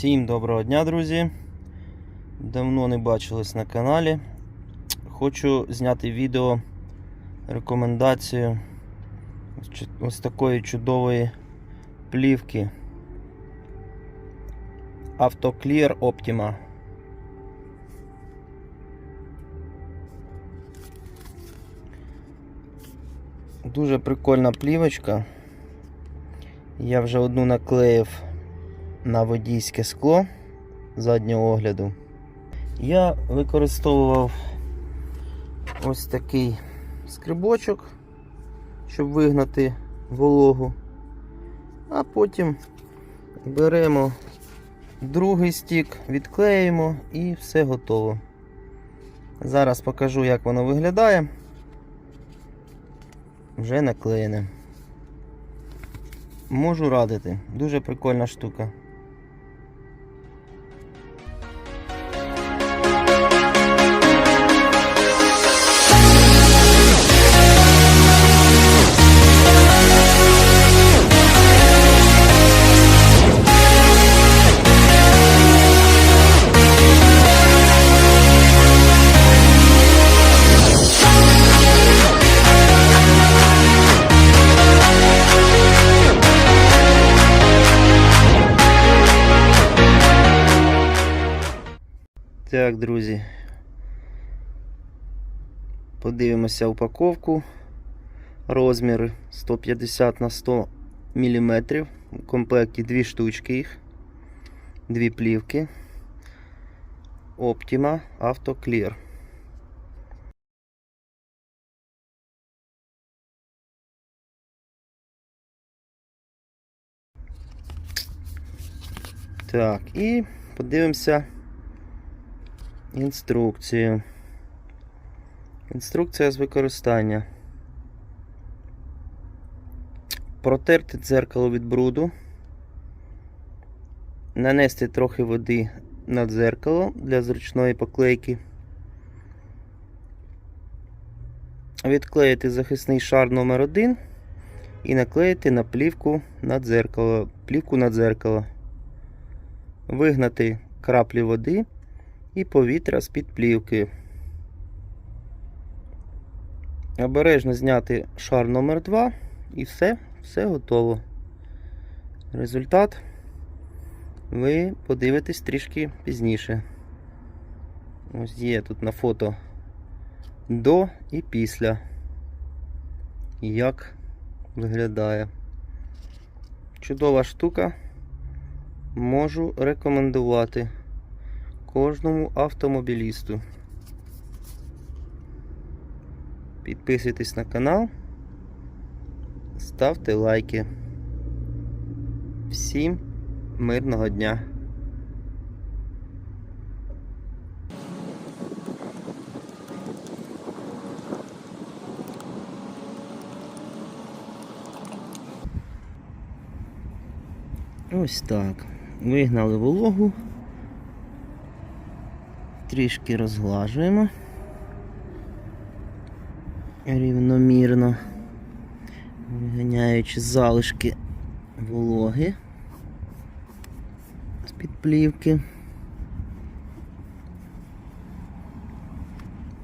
Всім доброго дня, друзі. Давно не бачились на каналі. Хочу зняти відео рекомендацію ось такої чудової плівки Автоклір Optima. Дуже прикольна плівочка. Я вже одну наклеїв на водійське скло заднього огляду. Я використовував ось такий скрибочок, щоб вигнати вологу. А потім беремо другий стік, відклеїмо і все готово. Зараз покажу, як воно виглядає. Вже наклеєне. Можу радити. Дуже прикольна штука. Так, друзі. Подивимося упаковку. Розміри 150 на 100 мм. У комплекті дві штучки їх. Дві плівки. Optima Auto Clear. Так, і подивимося інструкцію. Інструкція з використання. Протерти дзеркало від бруду. Нанести трохи води на дзеркало для зручної поклейки. Відклеїти захисний шар номер 1 і наклеїти на плівку на дзеркало. Плівку на дзеркало. Вигнати краплі води і повітря з-під плівки. Обережно зняти шар номер 2 і все, все готово. Результат ви подивитесь трішки пізніше. Ось є тут на фото до і після. Як виглядає. Чудова штука. Можу рекомендувати кожному автомобілісту. Підписуйтесь на канал, ставте лайки. Всім мирного дня! Ось так. Вигнали вологу. Трішки розглажуємо рівномірно, виганяючи залишки вологи з-під плівки.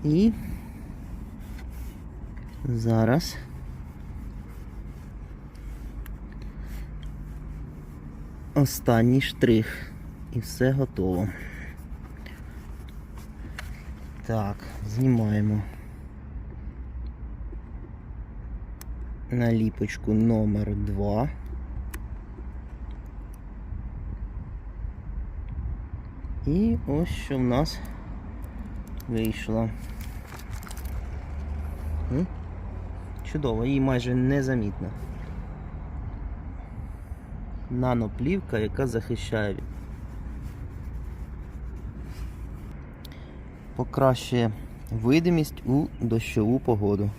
І зараз останній штрих. І все готово. Так, знімаємо наліпочку номер 2. І ось що в нас вийшло. Чудово, її майже незамітно. Наноплівка, яка захищає від покращує видимість у дощову погоду.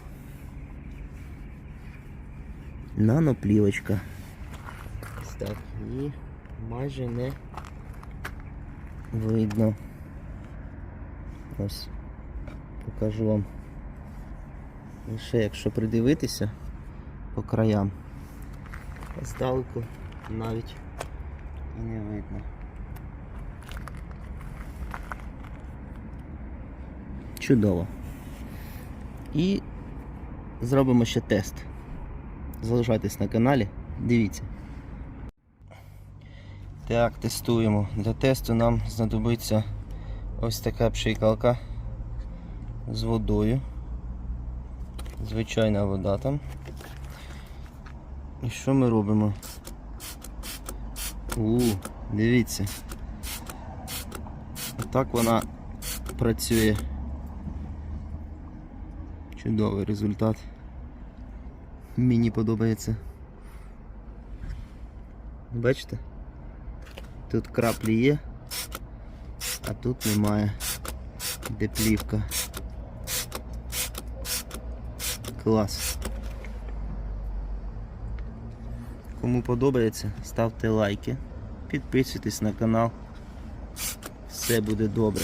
Наноплівочка. Так, її майже не видно. Ось покажу вам. Лише якщо придивитися по краям, здалеку навіть і не видно. Чудово. І зробимо ще тест. Залишайтесь на каналі, дивіться. Так, тестуємо. Для тесту нам знадобиться ось така пшикалка з водою. Звичайна вода там. І що ми робимо? У, дивіться. Отак вона працює. Чудовий результат. Мені подобається. Бачите? Тут краплі є, а тут немає. Де плівка. Клас. Кому подобається, ставте лайки, підписуйтесь на канал. Все буде добре.